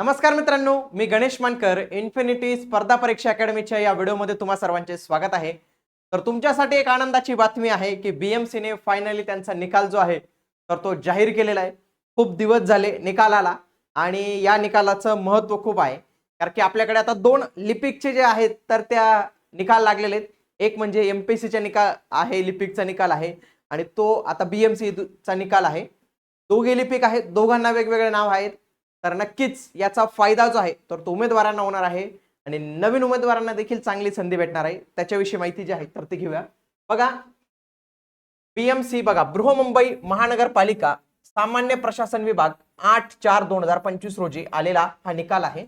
नमस्कार मित्रांनो मी गणेश मानकर इन्फिनिटी स्पर्धा परीक्षा अकॅडमीच्या या व्हिडिओमध्ये तुम्हा सर्वांचे स्वागत आहे. तर तुमच्यासाठी एक आनंदाची बातमी आहे की बीएमसीने फायनली त्यांचा निकाल जो आहे तर तो जाहीर केलेला आहे. खूप दिवस झाले निकाल आला आणि या निकालाचं महत्त्व खूप आहे. कारण की आपल्याकडे आता दोन लिपिकचे जे आहेत तर त्या निकाल लागलेले आहेत. एक म्हणजे एम पी सीचा निकाल आहे लिपिकचा निकाल आहे आणि तो आता बी एम चा निकाल आहे. दोघे लिपिक आहेत दोघांना वेगवेगळे नाव आहेत. तर नक्कीच याचा फायदा जो आहे तर तो उमेदवारांना होणार आहे. आणि नवीन उमेदवारांना देखील चांगली संधी भेटणार आहे. त्याच्याविषयी माहिती जी आहे तर ती घेऊया. बघा पीएमसी बघा बृहमुंबई महानगरपालिका सामान्य प्रशासन विभाग आठ चार दोन हजार पंचवीस रोजी आलेला हा निकाल आहे.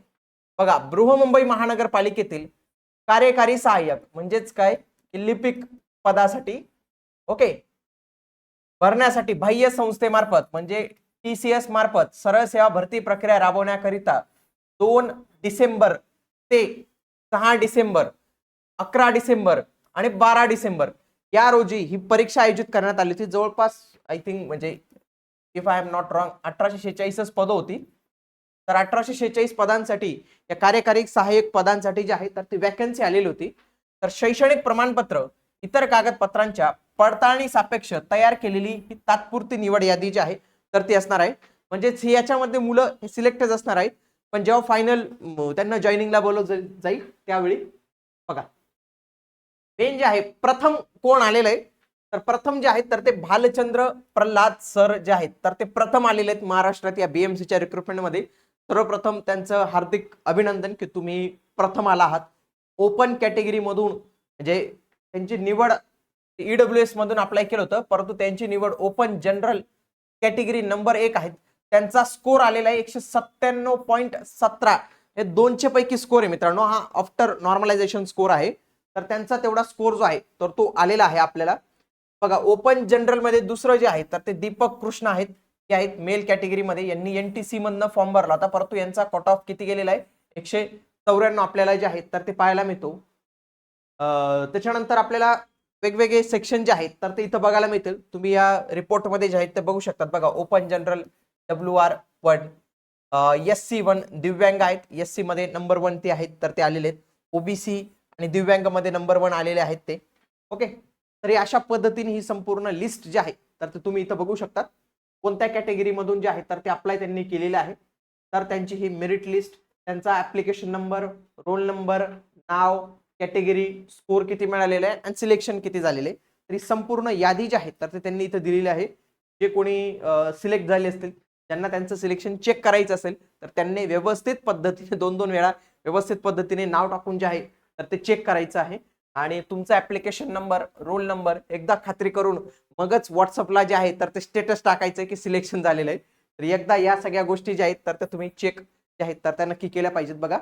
बघा बृहमुंबई महानगरपालिकेतील कार्यकारी सहाय्यक म्हणजेच काय? लिपिक पदासाठी ओके? भरण्यासाठी बाह्य संस्थेमार्फत म्हणजे टी सी एस मार्फत सरळ सेवा भरती प्रक्रिया राबवण्याकरिता दोन डिसेंबर ते सहा डिसेंबर अकरा डिसेंबर आणि बारा डिसेंबर या रोजी ही परीक्षा आयोजित करण्यात आली होती. जवळपास आय थिंक म्हणजे if I am not wrong अठराशे शेहेचाळीसच पदं होती. तर अठराशे शेहेचाळीस पदांसाठी या कार्यकारी सहाय्यक पदांसाठी जे आहे तर ती वॅकन्सी आलेली होती. तर शैक्षणिक प्रमाणपत्र इतर कागदपत्रांच्या पडताळणी सापेक्ष तयार केलेली ही तात्पुरती निवड यादी जी आहे तर ती असणार आहे. म्हणजेच याच्यामध्ये मुलं सिलेक्टच असणार आहेत. पण जेव्हा फायनल त्यांना जॉईनिंगला बोलव जाईल त्यावेळी बघा. मेन जे आहे प्रथम कोण आलेलं आहे? तर प्रथम जे आहेत तर ते भालचंद्र प्रल्हाद सर जे आहेत तर ते प्रथम आलेले आहेत महाराष्ट्रात या बीएमसीच्या रिक्रुटमेंटमध्ये सर्वप्रथम त्यांचं हार्दिक अभिनंदन की तुम्ही प्रथम आला आहात. ओपन कॅटेगरीमधून म्हणजे त्यांची निवड ईडब्ल्यू एस मधून अप्लाय केलं होतं परंतु त्यांची निवड ओपन जनरल कॅटेगरी नंबर एक आहेत. त्यांचा स्कोर आलेला आहे एकशे सत्त्याण्णव पॉईंट सतरा. हे दोनशे पैकी स्कोर आहे मित्रांनो. हा आफ्टर नॉर्मलायझेशन स्कोर आहे. तर त्यांचा तेवढा स्कोर जो आहे तर तो आलेला आहे आपल्याला. बघा ओपन जनरलमध्ये दुसरं जे आहे तर ते दीपक कृष्ण आहेत. ते आहेत मेल कॅटेगरीमध्ये. यांनी एन टी सी मधनं फॉर्म भरला होता. परंतु यांचा कट ऑफ किती गेलेला आहे? एकशे चौऱ्याण्णव आपल्याला जे आहेत तर ते पाहायला मिळतो. त्याच्यानंतर आपल्याला वेगवेगळे सेक्शन जे आहेत तर ते इथं बघायला मिळतील. तुम्ही या रिपोर्टमध्ये जे आहेत ते बघू शकतात. बघा open general W R one S C one दिव्यांग आहेत. एस सी मध्ये नंबर वन ते आहेत तर ते आलेले आहेत. ओबीसी आणि दिव्यांगमध्ये नंबर वन आलेले आहेत ते. ओके तर अशा पद्धतीने ही संपूर्ण लिस्ट जी आहे तर ते तुम्ही इथं बघू शकता कोणत्या कॅटेगरीमधून जे आहे तर ते अप्लाय त्यांनी केलेले आहे. तर त्यांची ही मेरिट लिस्ट त्यांचा ऍप्लिकेशन नंबर रोल नंबर नाव कॅटेगरी स्कोर किती मिळालेला आहे आणि सिलेक्शन किती झालेले आहे. तर ही संपूर्ण यादी जी आहे तर ते त्यांनी इथं दिलेली आहे. जे कोणी सिलेक्ट झाले असतील ज्यांना त्यांचं सिलेक्शन चेक करायचं असेल तर त्यांनी व्यवस्थित पद्धतीने दोन दोन वेळा व्यवस्थित पद्धतीने नाव टाकून जे आहे तर ते चेक करायचं आहे. आणि तुमचा ऍप्लिकेशन नंबर रोल नंबर एकदा खात्री करून मगच व्हॉट्सअपला जे आहे तर ते स्टेटस टाकायचं की सिलेक्शन झालेलं आहे. तर एकदा या सगळ्या गोष्टी ज्या आहेत तर त्या तुम्ही चेक जे आहेत तर त्या नक्की केल्या पाहिजेत बघा.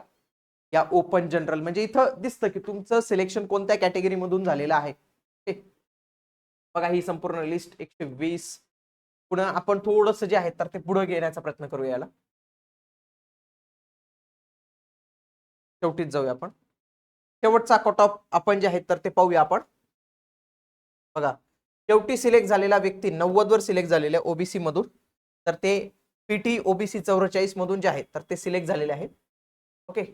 या ओपन जनरल म्हणजे इथं दिसतं की तुमचं सिलेक्शन कोणत्या कॅटेगरी मधून झालेलं आहे. बघा ही संपूर्ण लिस्ट एकशे वीस. पुन्हा आपण थोडस जे आहे तर ते पुढे घेण्याचा प्रयत्न करूया याला. शेवटीच जाऊया आपण. शेवटचा कट ऑफ आपण जे आहे तर ते पाहूया आपण. बघा शेवटी सिलेक्ट झालेला व्यक्ती नव्वद वर सिलेक्ट झालेल्या आहे ओबीसी मधून. तर ते पीटी ओबीसी चौवेचाळीस मधून जे आहेत तर ते सिलेक्ट झालेले आहेत. ओके.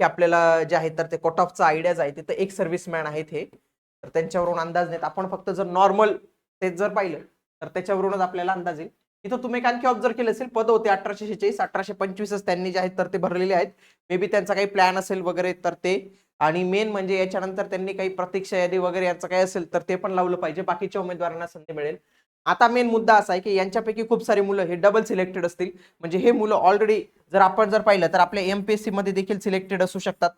की आपल्याला जे आहे तर ते कट ऑफचा आयडियाज आहे तिथं एक सर्व्हिसमॅन आहेत हे. तर त्यांच्यावरून अंदाज नाहीत आपण फक्त जर नॉर्मल ते जर पाहिलं तर त्याच्यावरूनच आपल्याला अंदाज येईल. इथं तुम्ही एक आणखी ऑब्झर्व केलं असेल पद होते अठराशे शेहेचाळीस अठराशे पंचवीसच त्यांनी जे आहेत तर ते भरलेले आहेत. मे बी त्यांचा काही प्लॅन असेल वगैरे तर ते. आणि मेन म्हणजे याच्यानंतर त्यांनी काही प्रतीक्षा यादी वगैरे याचं काही असेल तर ते पण लावलं पाहिजे. बाकीच्या उमेदवारांना संधी मिळेल. आता मेन मुद्दा असा आहे की यांच्यापैकी खूप सारी मुलं हे डबल सिलेक्टेड असतील. म्हणजे हे मुलं ऑलरेडी जर आपण जर पाहिलं तर आपल्या एमपीएससी मध्ये देखील सिलेक्टेड असू शकतात.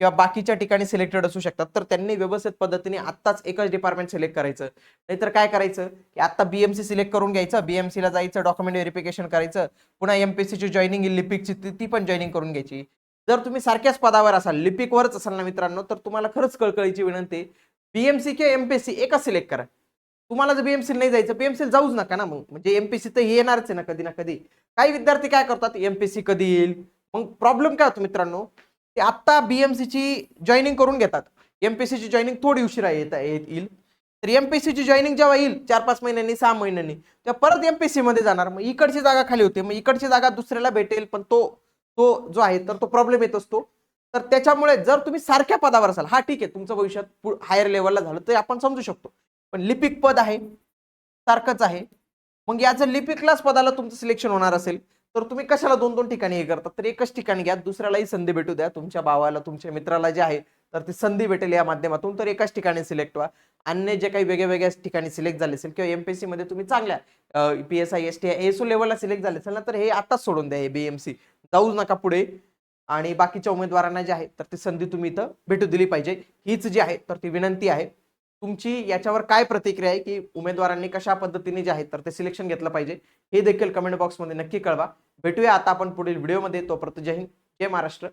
किंवा बाकीच्या ठिकाणी सिलेक्टेड असू शकतात. तर त्यांनी व्यवस्थित पद्धतीने आत्ताच एकच डिपार्टमेंट सिलेक्ट करायचं. नाहीतर काय करायचं? की आता बीएमसी सिलेक्ट करून घ्यायचं. बीएमसीला जायचं डॉक्युमेंट व्हेरिफिकेशन करायचं. पुन्हा एमपीएससीची जॉईनिंग लिपिकची ती ती पण जॉईनिंग करून घ्यायची. जर तुम्ही सारख्याच पदावर असाल लिपिकवरच असाल ना मित्रांनो तर तुम्हाला खरंच कळकळीची विनंती बीएमसी किंवा एमपीएससी एकच सिलेक्ट करा. तुम्हाला जर बीएमसी नाही जायचं बीएमसी जाऊच नका ना मग. म्हणजे एमपीसी तर हे येणारच आहे ना कधी ना कधी. काही विद्यार्थी काय करतात? एमपीसी कधी येईल? मग प्रॉब्लेम काय होतो मित्रांनो? ते आत्ता बीएमसीची जॉईनिंग करून घेतात. एमपीसीची जॉईनिंग थोडी उशिरा येत येईल. तर एमपीसीची जॉईनिंग जेव्हा येईल चार पाच महिन्यांनी सहा महिन्यांनी तेव्हा परत एमपीएससी मध्ये जाणार. मग इकडची जागा खाली होते. मग इकडची जागा दुसऱ्याला भेटेल पण तो तो जो आहे तर तो प्रॉब्लेम येत असतो. तर त्याच्यामुळे जर तुम्ही सारख्या पदावर असाल हा ठीक आहे तुमचं भविष्यात हायर लेवलला झालं तर आपण समजू शकतो. पण लिपिक पद आहे सारखंच आहे. मग या जर लिपिक क्लास पदाला तुमचं सिलेक्शन होणार असेल तर तुम्ही कशाला दोन दोन ठिकाणी हे करता? तर एकच ठिकाणी घ्या दुसऱ्यालाही संधी भेटू द्या. तुमच्या भावाला तुमच्या मित्राला जे आहे तर ती संधी भेटेल या माध्यमातून तर एकाच ठिकाणी सिलेक्ट व्हा. अन्य जे काही वेगळ्या वेगळ्या ठिकाणी सिलेक्ट झाले असेल किंवा एमपीएससी मध्ये तुम्ही चांगल्या P S I S T SO लेवलला सिलेक्ट झाले असेल ना तर हे आताच सोडून द्या हे बीएमसी जाऊ नका पुढे. आणि बाकीच्या उमेदवारांना जे आहे तर ती संधी तुम्ही इथं भेटू दिली पाहिजे. हीच जी आहे तर ती विनंती आहे. तुमची याच्यावर काय प्रतिक्रिया आहे की उमेदवारांनी कशा पद्धतीने जे आहे तर ते सिलेक्शन घेतलं पाहिजे? हे देखील कमेंट बॉक्समध्ये नक्की कळवा. भेटूया आता आपण पुढील व्हिडिओमध्ये तोपर्यंत जय हिंद जय महाराष्ट्र.